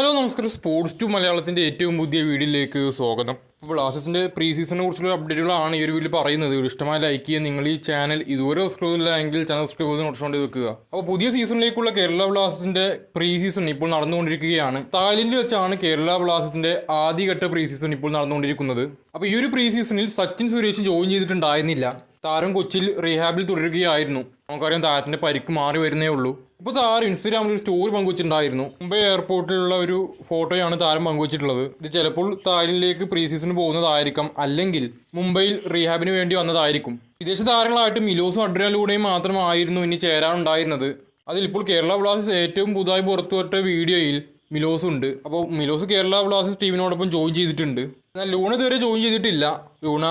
Hello നമസ്കാരം. Sports to മലയാളത്തിന്റെ ഏറ്റവും പുതിയ വീഡിയോയിലേക്ക് സ്വാഗതം. അപ്പോൾ ബ്ലാസ്റ്റേഴ്സിന്റെ പ്രീ സീസണിനെ കുറിച്ചുള്ള അപ്ഡേറ്റുകളാണ് ഈ ഒരു വീഡിയോ പറയുന്നത്. ഇഷ്ടമായ ലൈക്ക് ചെയ്യുക നിങ്ങൾ ഈ ചാനൽ ഇതുവരെ സബ്സ്ക്രൈബ് ചെയ്തില്ല എങ്കിൽ ചാനൽ സബ്സ്ക്രൈബ് ചെയ്ത് നോട്ടിച്ചുകൊണ്ട് വെക്കുക. അപ്പോൾ പുതിയ സീസണിലേക്കുള്ള കേരള ബ്ലാസ്റ്റേഴ്സിന്റെ പ്രീ സീസൺ ഇപ്പോൾ നടന്നുകൊണ്ടിരിക്കുകയാണ്. തായ്ലൻഡിൽ വെച്ചാണ് കേരള ബ്ലാസ്റ്റേഴ്സിന്റെ ആദ്യഘട്ട പ്രീ സീസൺ ഇപ്പോൾ നടന്നുകൊണ്ടിരിക്കുന്നത്. അപ്പോൾ ഈ ഒരു പ്രീ സീസണിൽ സച്ചിൻ സുരേഷ് ജോയിൻ ചെയ്തിട്ടുണ്ടായിരുന്നില്ല. താരം കൊച്ചിയിൽ റീഹാബിൽ തുടരുകയായിരുന്നു. നമുക്കറിയാം താരത്തിന്റെ പരിക്ക് മാറി വരുന്നേ ഉള്ളൂ. ഇപ്പോൾ താരം ഇൻസ്റ്റഗ്രാമിൽ ഒരു സ്റ്റോറി പങ്കുവച്ചിട്ടുണ്ടായിരുന്നു. മുംബൈ എയർപോർട്ടിലുള്ള ഒരു ഫോട്ടോയാണ് താരം പങ്കുവച്ചിട്ടുള്ളത്. ഇത് ചിലപ്പോൾ താരിനിലേക്ക് പ്രീ സീസണിന് പോകുന്നതായിരിക്കാം. അല്ലെങ്കിൽ മുംബൈയിൽ റീഹാബിന് വേണ്ടി വന്നതായിരിക്കും. വിദേശ താരങ്ങളായിട്ട് മിലോസും അഡ്രാലൂടെയും മാത്രമായിരുന്നു ഇനി ചേരാനുണ്ടായിരുന്നത്. അതിലിപ്പോൾ കേരള ബ്ലാസ്റ്റേഴ്സ് ഏറ്റവും പുതുതായി പുറത്തുവിട്ട വീഡിയോയിൽ മിലോസ് ഉണ്ട്. അപ്പോൾ മിലോസ് കേരള ബ്ലാസ്റ്റേഴ്സ് ടീമിനോടൊപ്പം ജോയിൻ ചെയ്തിട്ടുണ്ട്. എന്നാൽ ലൂണ ഇതുവരെ ജോയിൻ ചെയ്തിട്ടില്ല. ലൂണ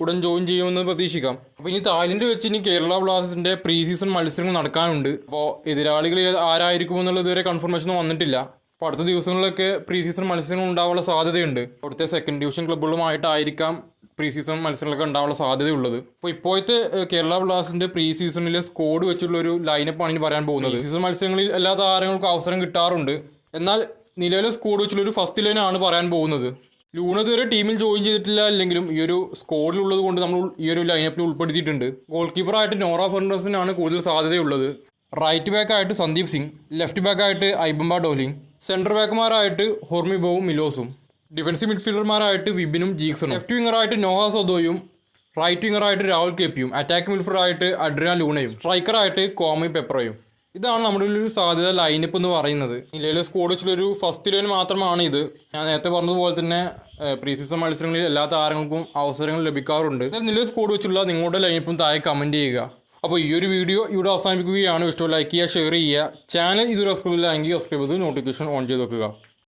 ഉടൻ ജോയിൻ ചെയ്യുമെന്ന് പ്രതീക്ഷിക്കാം. അപ്പോൾ ഇനി തായ്ലൻഡ് വെച്ച് ഇനി കേരള ബ്ലാസ്റ്റേഴ്സിന്റെ പ്രീ സീസൺ മത്സരങ്ങൾ നടക്കാനുണ്ട്. അപ്പോൾ എതിരാളികൾ ആരായിരിക്കും എന്നുള്ളത് ഇതുവരെ കൺഫർമേഷൻ ഒന്നും വന്നിട്ടില്ല. അപ്പോൾ അടുത്ത ദിവസങ്ങളിലൊക്കെ പ്രീ സീസൺ മത്സരങ്ങൾ ഉണ്ടാവാനുള്ള സാധ്യതയുണ്ട്. അവിടുത്തെ സെക്കൻഡ് ഡിവിഷൻ ക്ലബ്ബുകളുമായിട്ടായിരിക്കാം പ്രീ സീസൺ മത്സരങ്ങളൊക്കെ ഉണ്ടാവാനുള്ള സാധ്യതയുള്ളത്. അപ്പോൾ ഇപ്പോഴത്തെ കേരള ബ്ലാസ്റ്റേഴ്സിന്റെ പ്രീ സീസണിലെ സ്കോഡ് വെച്ചുള്ള ഒരു ലൈനപ്പ് ആണ് ഇനി പറയാൻ പോകുന്നത്. സീസൺ മത്സരങ്ങളിൽ എല്ലാ താരങ്ങൾക്കും അവസരം കിട്ടാറുണ്ട്. എന്നാൽ നിലവിലെ സ്കോഡ് വെച്ചുള്ള ഒരു ഫസ്റ്റ് ലൈനാണ് പറയാൻ പോകുന്നത്. ലൂണ ഇതുവരെ ടീമിൽ ജോയിൻ ചെയ്തിട്ടില്ല. അല്ലെങ്കിലും ഈ ഒരു സ്കോഡിലുള്ളത് കൊണ്ട് നമ്മൾ ഈ ഒരു ലൈനപ്പിൽ ഉൾപ്പെടുത്തിയിട്ടുണ്ട്. ഗോൾ കീപ്പറായിട്ട് നോറ ഫെർണസിനാണ് കൂടുതൽ സാധ്യതയുള്ളത്. റൈറ്റ് ബാക്കായിട്ട് സന്ദീപ് സിംഗ് ലെഫ്റ്റ് ബാക്കായിട്ട് ഐബംബ ഡോലിംഗ് സെന്റർ ബാക്കുമാരായിട്ട് ഹോർമിബോവും മിലോസും ഡിഫൻസീവ് മിഡ്ഫീൽഡർമാരായിട്ട് വിബിനും ജീക്സണും ലെഫ്റ്റ് വിങ്ങറായിട്ട് നോഹ സോദോയും റൈറ്റ് വിങ്ങറായിട്ട് രാഹുൽ കെപ്പിയും അറ്റാക്ക് മിഡ്ഫീൽഡറായിട്ട് അഡ്രിയ ലൂണയും സ്ട്രൈക്കറായിട്ട് കോമി പെപ്രയും. ഇതാണ് നമ്മുടെ ഒരു സാധ്യത ലൈനപ്പ് എന്ന് പറയുന്നത്. നിലയിലെ സ്കോഡ് വെച്ചുള്ളൊരു ഫസ്റ്റ് ഇലവൻ മാത്രമാണ് ഇത്. ഞാൻ നേരത്തെ പറഞ്ഞതുപോലെ തന്നെ പ്രീ സീസൺ മത്സരങ്ങളിൽ എല്ലാ താരങ്ങൾക്കും അവസരങ്ങൾ ലഭിക്കാറുണ്ട്. നിലവിലെ സ്കോഡ് വെച്ചുള്ള നിങ്ങളുടെ ലൈനപ്പും താഴെ കമന്റ് ചെയ്യുക. അപ്പോൾ ഈ ഒരു വീഡിയോ ഇവിടെ അവസാനിപ്പിക്കുകയാണ്. ഇഷ്ടം ലൈക്ക് ചെയ്യുക ഷെയർ ചെയ്യുക. ചാനൽ ഇതുവരെ സബ്സ്ക്രൈബ് ചെയ്യുക സബ്സ്ക്രൈബ് ചെയ്ത് നോട്ടിഫിക്കേഷൻ ഓൺ ചെയ്ത് വെക്കുക.